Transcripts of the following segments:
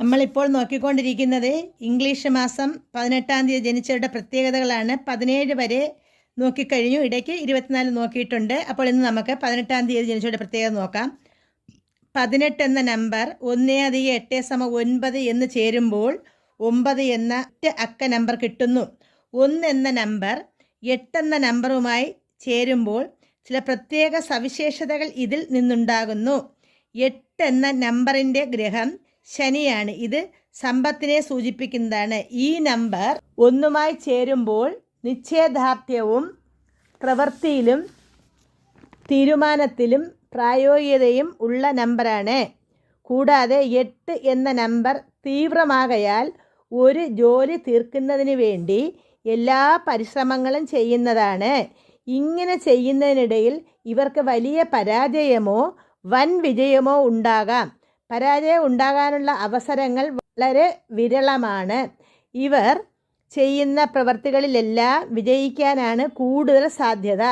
നമ്മളിപ്പോൾ നോക്കിക്കൊണ്ടിരിക്കുന്നത് ഇംഗ്ലീഷ് മാസം പതിനെട്ടാം തീയതി ജനിച്ചവരുടെ പ്രത്യേകതകളാണ്. പതിനേഴ് വരെ നോക്കിക്കഴിഞ്ഞു. ഇടയ്ക്ക് ഇരുപത്തിനാല് നോക്കിയിട്ടുണ്ട്. അപ്പോൾ ഇന്ന് നമുക്ക് പതിനെട്ടാം തീയതി ജനിച്ചവരുടെ പ്രത്യേകത നോക്കാം. പതിനെട്ട് എന്ന നമ്പർ ഒന്ന് അധികം എട്ട് സമ ഒൻപത് എന്ന് ചേരുമ്പോൾ ഒമ്പത് എന്ന അക്ക നമ്പർ കിട്ടുന്നു. ഒന്ന് എന്ന നമ്പർ എട്ടെന്ന നമ്പറുമായി ചേരുമ്പോൾ ചില പ്രത്യേക സവിശേഷതകൾ ഇതിൽ നിന്നുണ്ടാകുന്നു. എട്ട് എന്ന നമ്പറിന്റെ ഗ്രഹം ശനിയാണ്. ഇത് സമ്പത്തിനെ സൂചിപ്പിക്കുന്നതാണ്. ഈ നമ്പർ ഒന്നുമായി ചേരുമ്പോൾ നിശ്ചയദാർഢ്യവും പ്രവൃത്തിയിലും തീരുമാനത്തിലും പ്രായോഗികതയും ഉള്ള നമ്പറാണ്. കൂടാതെ എട്ട് എന്ന നമ്പർ തീവ്രമാകയാൽ ഒരു ജോലി തീർക്കുന്നതിന് വേണ്ടി എല്ലാ പരിശ്രമങ്ങളും ചെയ്യുന്നതാണ്. ഇങ്ങനെ ചെയ്യുന്നതിനിടയിൽ ഇവർക്ക് വലിയ പരാജയമോ വൻ വിജയമോ ഉണ്ടാകാം. പരാജയം ഉണ്ടാകാനുള്ള അവസരങ്ങൾ വളരെ വിരളമാണ്. ഇവർ ചെയ്യുന്ന പ്രവർത്തികളിലെല്ലാം വിജയിക്കാനാണ് കൂടുതൽ സാധ്യത.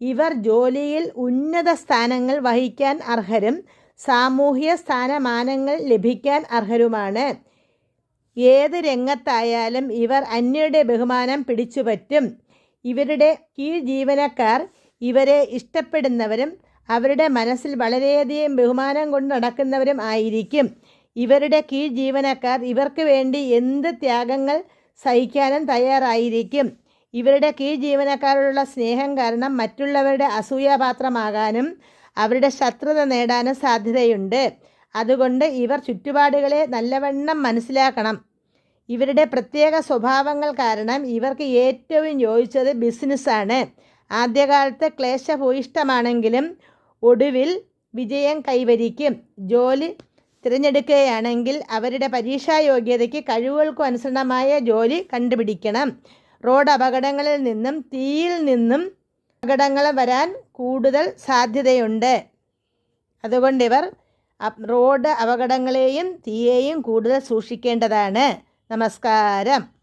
ഇവർ ജോലിയിൽ ഉന്നത സ്ഥാനങ്ങൾ വഹിക്കാൻ അർഹരും സാമൂഹ്യ സ്ഥാനമാനങ്ങൾ ലഭിക്കാൻ അർഹരുമാണ്. ഏത് രംഗത്തായാലും ഇവർ അന്യരുടെ ബഹുമാനം പിടിച്ചുപറ്റും. ഇവരുടെ കീഴ് ജീവനക്കാർ ഇവരെ ഇഷ്ടപ്പെടുന്നവരും അവരുടെ മനസ്സിൽ വളരെയധികം ബഹുമാനം കൊണ്ട് നടക്കുന്നവരും ആയിരിക്കും. ഇവരുടെ കീഴ് ജീവനക്കാർ ഇവർക്ക് വേണ്ടി എന്ത് ത്യാഗങ്ങൾ സഹിക്കാനും തയ്യാറായിരിക്കും. ഇവരുടെ കീഴ് ജീവനക്കാരോടുള്ള സ്നേഹം കാരണം മറ്റുള്ളവരുടെ അസൂയാപാത്രമാകാനും അവരുടെ ശത്രുത നേടാനും സാധ്യതയുണ്ട്. അതുകൊണ്ട് ഇവർ ചുറ്റുപാടുകളെ നല്ലവണ്ണം മനസ്സിലാക്കണം. ഇവരുടെ പ്രത്യേക സ്വഭാവങ്ങൾ കാരണം ഇവർക്ക് ഏറ്റവും യോജിച്ചത് ബിസിനസ്സാണ്. ആദ്യകാലത്ത് ക്ലേശഭൂയിഷ്ടമാണെങ്കിലും ഒടുവിൽ വിജയം കൈവരിക്കും. ജോലി തിരഞ്ഞെടുക്കുകയാണെങ്കിൽ അവരുടെ പരീക്ഷാ യോഗ്യതയ്ക്ക് കഴിവുകൾക്കും അനുസരണമായ ജോലി കണ്ടുപിടിക്കണം. റോഡ് അപകടങ്ങളിൽ നിന്നും തീയിൽ നിന്നും അപകടങ്ങൾ വരാൻ കൂടുതൽ സാധ്യതയുണ്ട്. അതുകൊണ്ട് ഇവർ റോഡ് അപകടങ്ങളെയും തീയെയും കൂടുതൽ സൂക്ഷിക്കേണ്ടതാണ്. നമസ്കാരം.